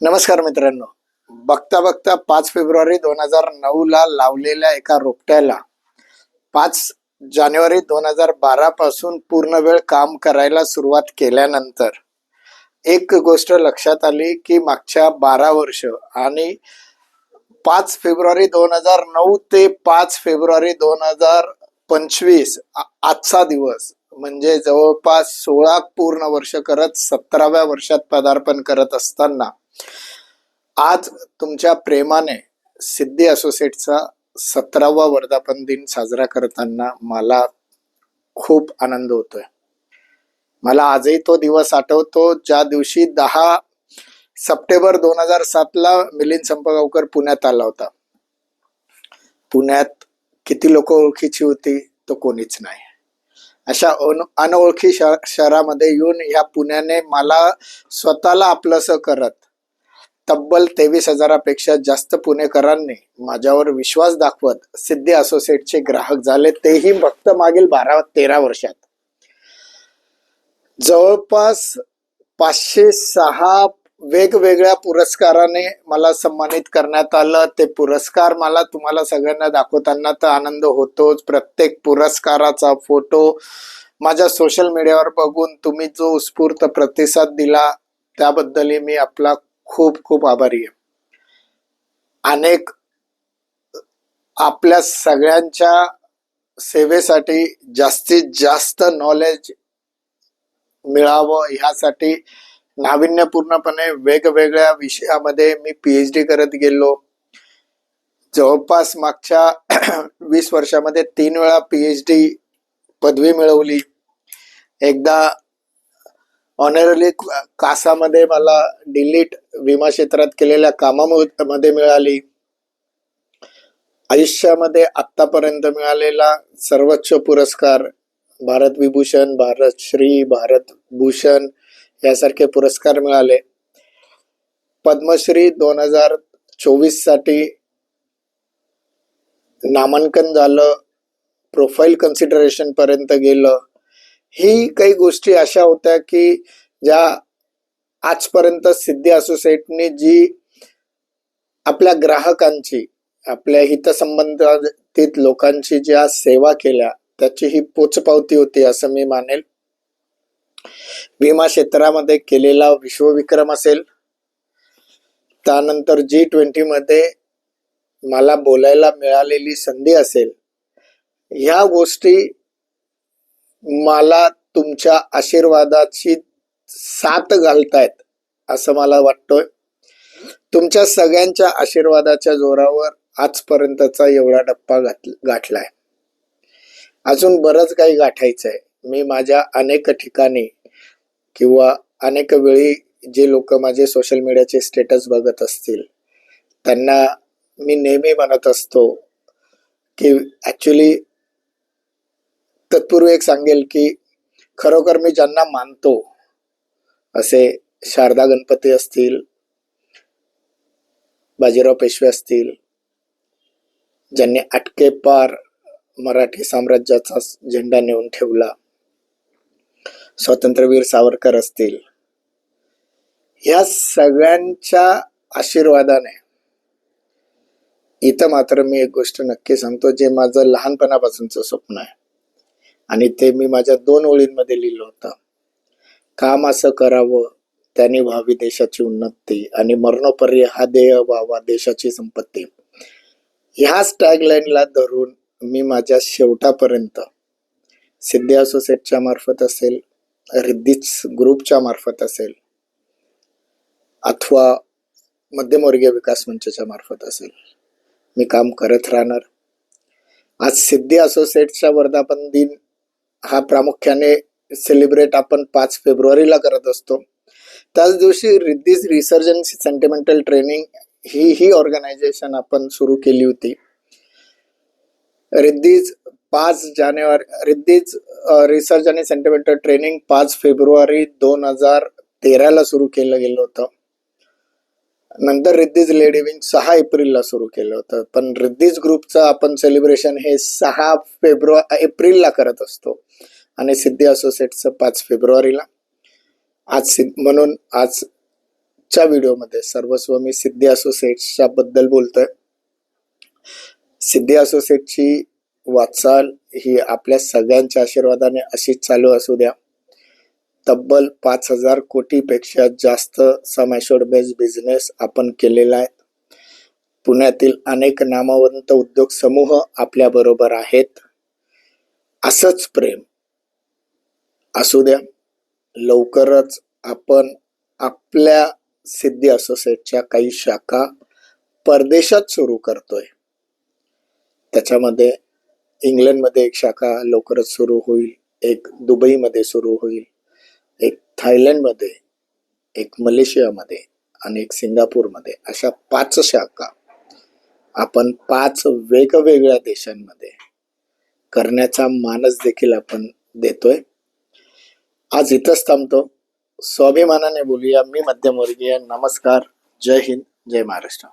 नमस्कार मित्रांनो. बघता बघता पाच फेब्रुवारी दोन हजार नऊ ला लावलेल्या एका रोपट्याला पाच जानेवारी दोन हजार बारा पासून पूर्ण वेळ काम करायला सुरुवात केल्यानंतर एक गोष्ट लक्षात आली की मागच्या बारा वर्ष आणि पाच फेब्रुवारी दोन हजार नऊ ते पाच फेब्रुवारी दोन हजार पंचवीस आजचा दिवस म्हणजे जवळपास सोळा पूर्ण वर्ष करत सतराव्या वर्षात पदार्पण करत असताना आज तुमच्या प्रेमाने सिद्धी असोसिएटचा सतरावा वर्धापन दिन साजरा करताना मला खूप आनंद होतोय. मला आजही तो दिवस आठवतो ज्या दिवशी दहा सप्टेंबर दोन हजार सातला मिलिंद संपगावकर पुण्यात आला होता. पुण्यात किती लोक ओळखीची होती तो कोणीच नाही. अशा अन अनओळखी शहरामध्ये येऊन ह्या पुण्याने मला स्वतःला आपलंसं करत तब्बल तेवीस हजारापेक्षा जास्त पुणेकरांनी माझ्यावर विश्वास दाखवत सिद्धी असोसिएटचे ग्राहक झाले तेही फक्त मागील बारा तेरा वर्षात. जवळपास पाचशे सहा वेगवेगळ्या पुरस्काराने मला सन्मानित करण्यात आलं. ते पुरस्कार मला तुम्हाला सगळ्यांना दाखवताना तर आनंद होतोच. प्रत्येक पुरस्काराचा फोटो माझ्या सोशल मीडियावर बघून तुम्ही जो उत्स्फूर्त प्रतिसाद दिला त्याबद्दलही मी आपला खूप खूप आभारी आहे. अनेक आपल्या सगळ्यांच्या सेवेसाठी जास्तीत जास्त नॉलेज मिळावं ह्यासाठी नाविन्यपूर्णपणे वेगवेगळ्या विषयामध्ये मी पीएच डी करत गेलो. जवळपास मागच्या वीस वर्षामध्ये तीन वेळा पीएच डी पदवी मिळवली. एकदा ऑनरली कासामध्ये मला डिलीट विमा क्षेत्रात केलेल्या कामामध्ये मिळाली. आयुष्यामध्ये आतापर्यंत मिळालेला सर्वोच्च पुरस्कार भारत विभूषण भारत श्री भारत भूषण यासारखे पुरस्कार मिळाले. पद्मश्री दोन हजार चोवीससाठी नामांकन झालं प्रोफाईल कन्सिडरेशन पर्यंत गेलं. ही काही गोष्टी अशा होत्या की ज्या आजपर्यंत सिद्धी असोसिएटने जी आपल्या ग्राहकांची आपल्या हितसंबंधित लोकांची ज्या सेवा केल्या त्याची ही पोचपावती होती असं मी मानेल. विमा क्षेत्रामध्ये केलेला विश्वविक्रम असेल त्यानंतर जी ट्वेंटी मध्ये मला बोलायला मिळालेली संधी असेल ह्या गोष्टी मला तुमच्या आशीर्वादाची साथ घालतायत असं मला वाटतोय. तुमच्या सगळ्यांच्या आशीर्वादाच्या जोरावर आजपर्यंतचा एवढा टप्पा गाठ गाठलाय. अजून बरंच काही गाठायचं आहे मी माझ्या अनेक ठिकाणी किंवा अनेक वेळी जे लोक माझे सोशल मीडियाचे स्टेटस बघत असतील त्यांना मी नेहमी म्हणत असतो की ॲक्च्युली तत्पूर्वी एक सांगेल की खरोखर मी ज्यांना मानतो असे शारदा गणपती असतील बाजीराव पेशवे असतील ज्यांनी अटके पार मराठी साम्राज्याचा झेंडा नेऊन ठेवला स्वातंत्र्यवीर सावरकर असतील या सगळ्यांच्या आशीर्वादाने इथं मात्र मी एक गोष्ट नक्की सांगतो जे माझं लहानपणापासूनचं स्वप्न आहे. आणि ते मी माझ्या दोन ओळींमध्ये लिहिलं होतं. काम असं करावं त्याने व्हावी देशाची उन्नती आणि मरणोपर्य हा देह व्हावा देशाची संपत्ती. ह्याच टॅगलाईनला धरून मी माझ्या शेवटापर्यंत सिद्धी असोसिएटच्या मार्फत असेल रिद्धीच ग्रुपच्या मार्फत असेल अथवा मध्यमवर्गीय विकास मंचाच्या मार्फत असेल मी काम करत राहणार. आज सिद्धी असोसिएटच्या वर्धापन दिन हा प्रामुख्याने सेलिब्रेट आपण पाच फेब्रुवारीला करत असतो. त्याच दिवशी रिद्धीज रिसर्च सेंटिमेंटल ट्रेनिंग ही ही ऑर्गनायझेशन आपण सुरू केली होती. रिद्धीज पाच जानेवारी रिद्धीज रिसर्च आणि सेंटिमेंटल ट्रेनिंग पाच फेब्रुवारी दोन हजार तेराला सुरू केलं गेलं होतं. नंतर रिद्धीज लेडी विंग सहा एप्रिलला सुरू केलं होतं. पण रिद्धीज ग्रुपचं आपण सेलिब्रेशन हे सहा फेब्रुवारी एप्रिलला करत असतो. आणि सिद्धी असोसिएटचं पाच फेब्रुवारीला. आज सिद्ध म्हणून आजच्या व्हिडिओमध्ये सर्वस्व मी सिद्धी असोसिएट्सच्या बद्दल बोलतोय. सिद्धी असोसिएटची वाटचाल ही आपल्या सगळ्यांच्या आशीर्वादाने अशीच चालू असू द्या. तब्बल पाच हजार कोटीपेक्षा जास्त सम बेस बिझनेस आपण केलेला आहे. पुण्यातील अनेक नामवंत उद्योग समूह आपल्या बरोबर आहेत. असंच प्रेम. असू द्या. लवकरच आपण आपल्या सिद्धी असोसिएटच्या काही शाखा परदेशात सुरू करतोय. त्याच्यामध्ये इंग्लंडमध्ये एक शाखा लवकरच सुरू होईल. एक दुबईमध्ये सुरू होईल. थायलंडमध्ये एक मलेशियामध्ये आणि एक सिंगापूरमध्ये अशा पाच शाखा आपण पाच वेगवेगळ्या देशांमध्ये करण्याचा मानस देखील आपण देतोय. आज इथंच थांबतो. स्वाभिमानाने बोलूया. मी मध्यमवर्गीय. नमस्कार. जय हिंद. जय महाराष्ट्र.